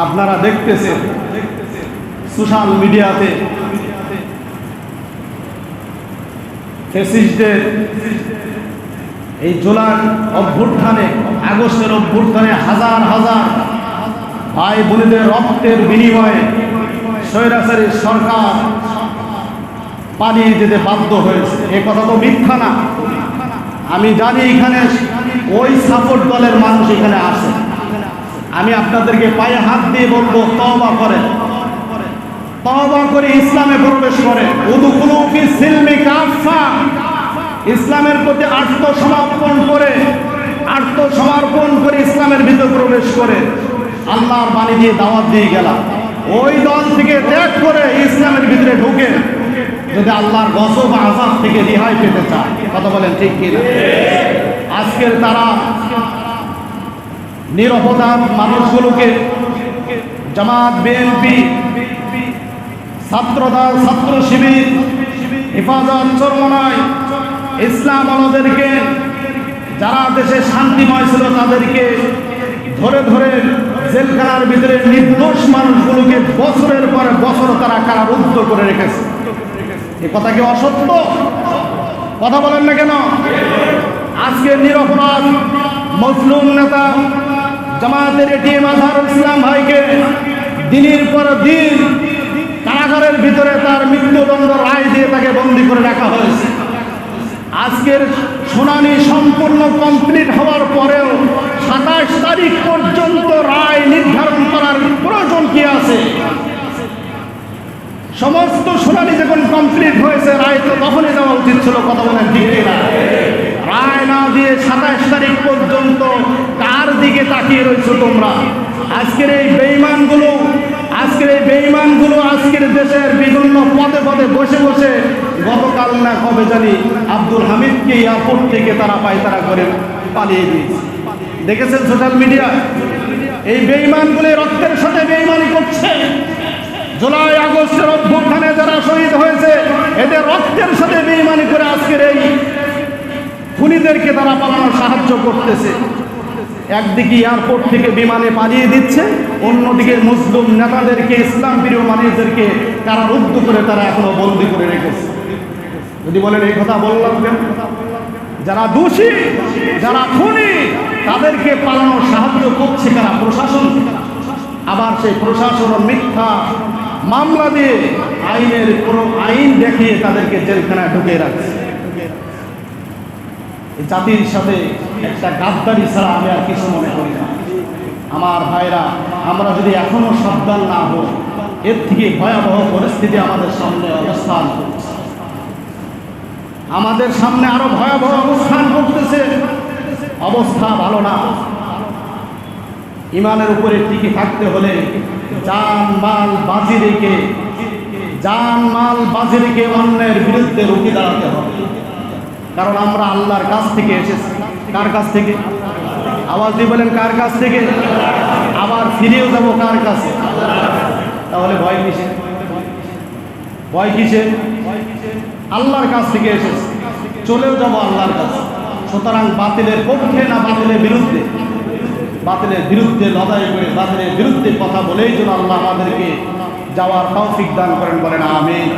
আপনারা দেখতেছেন সোশ্যাল মিডিয়াতে এই জুলাই অভ্যুত্থানে, আগস্টের অভ্যুত্থানে হাজার হাজার ভাই বোনেদের রক্তের বিনিময়ে স্বৈরাচারী সরকার পালিয়ে যেতে বাধ্য হয়েছে। এ কথা তো মিথ্যা না। আমি জানি এখানে ওই সাপোর্ট দলের মানুষ এখানে আসে আমি আপনাদেরকে পায়ে হাত দিয়ে বলব, তওবা করে তওবা করে ইসলামে প্রবেশ করে ইসলামের প্রতি আত্মসমর্পণ করে আত্মসমর্পণ করে ইসলামের ভিতর প্রবেশ করে। আল্লাহর বাণী দিয়ে দাওয়াত দিয়ে গেলাম। ওই দল থেকে ত্যাগ করে ইসলামের ভিতরে ঢুকে যদি আল্লাহর গজব আজাদ থেকে রেহাই পেতে চায়। কথা বলেন ঠিক কি আজকের তারা নিরপরাধ মানুষগুলোকে জামাত, বিএনপি, ছাত্রদল, ছাত্র শিবির, হেফাজত চরমনায় ইসলাম আলোদেরকে, যারা দেশে শান্তিময় ছিল তাদেরকে ধরে ধরে জেলখানার ভিতরে নির্দোষ মানুষগুলোকে বছরের পর বছর তারা কারারুদ্ধ করে রেখেছে। এ কথা কি অসত্য? কথা বলেন না কেন? আজকে নিরপরাধ মজলুম নেতা জামায়াতের এটিএম আজহারুল ইসলাম ভাইকে দিনের পর দিন কারাগারের ভিতরে তার মৃত্যুদণ্ড রায় দিয়ে তাকে বন্দি করে রাখা হয়েছে। আজকের শুনানি সম্পূর্ণ কমপ্লিট হওয়ার পরেও সাতাশ তারিখ পর্যন্ত রায় নির্ধারণ করার প্রয়োজন কি আছে? সমস্ত শুনানি যখন কমপ্লিট হয়েছে, রায় তো তখনই দেওয়া উচিত ছিল, কথা বলেন না। রায় না দিয়ে সাতাশ তারিখ পর্যন্ত দিকে তাকিয়ে রয়েছো তোমরা। আজকের এই বেইমানগুলো আজকের এই বেইমানগুলো আজকের দেশের বিভিন্ন পদে পদে বসে বসে গতকাল না কবে জানি আব্দুল হামিদকে এয়ারপোর্ট থেকে তারা পায়তারা করে পালিয়ে দিয়েছে। দেখেছেন সোশ্যাল মিডিয়া? এই বেইমানগুলো রক্তের সাথে বেইমানি করছে। জুলাই আগস্টের অভ্যুত্থানে যারা শহীদ হয়েছে, এদের রক্তের সাথে বেইমানি করে আজকের এই খুনিদেরকে তারা পালানোর সাহায্য করতেছে। একদিকে এয়ারপোর্ট থেকে বিমানে পালিয়ে দিচ্ছে, অন্যদিকে মুসলিম নেতাদেরকে, ইসলাম প্রিয় মানুষদেরকে কারারুদ্ধ করে তারা এখনও বন্দি করে রেখেছে। যদি বলেন এই কথা বললাম কেন? যারা দোষী, যারা খুনি, তাদেরকে পালানোর সাহায্য করছে কারা? প্রশাসন। আবার সেই প্রশাসন মিথ্যা মামলা দিয়ে আইনের কোনো আইন দেখিয়ে তাদেরকে জেলখানায় ঢুকিয়ে রাখছে। জাতির সাথে একটা গাদ্দারি ছাড়া আমি আর কিছু মনে করি না। আমার ভাইরা, আমরা যদি এখনও সাবধান না হই, এর থেকে ভয়াবহ পরিস্থিতি আমাদের সামনে অবস্থান আমাদের সামনে আরও ভয়াবহ অবস্থান করতেছে। অবস্থা ভালো না। ইমানের উপরে টিকে থাকতে হলে জান, মাল, বাজি রেখে, জান, মাল, বাজি রেখে অন্যের বিরুদ্ধে রুখে দাঁড়াতে হবে। কারণ আমরা আল্লাহর কাছ থেকে এসেছি। কার কাছ থেকে? আওয়াজ দিয়ে বলেন, কার কাছ থেকে? আবার ফিরেও যাব কার কাছে? তাহলে ভয় কিসে ভয় কিসে আল্লাহর কাছ থেকে এসেছে। চলেও যাব আল্লাহর কাছে। সুতরাং বাতিলের পক্ষে না বাতিলের বিরুদ্ধে? বাতিলের বিরুদ্ধে লড়াই করে বাতিলের বিরুদ্ধে কথা বলেই যেন আল্লাহ আমাদেরকে যাওয়ার তৌফিক দান করেন, বলেন আমিন।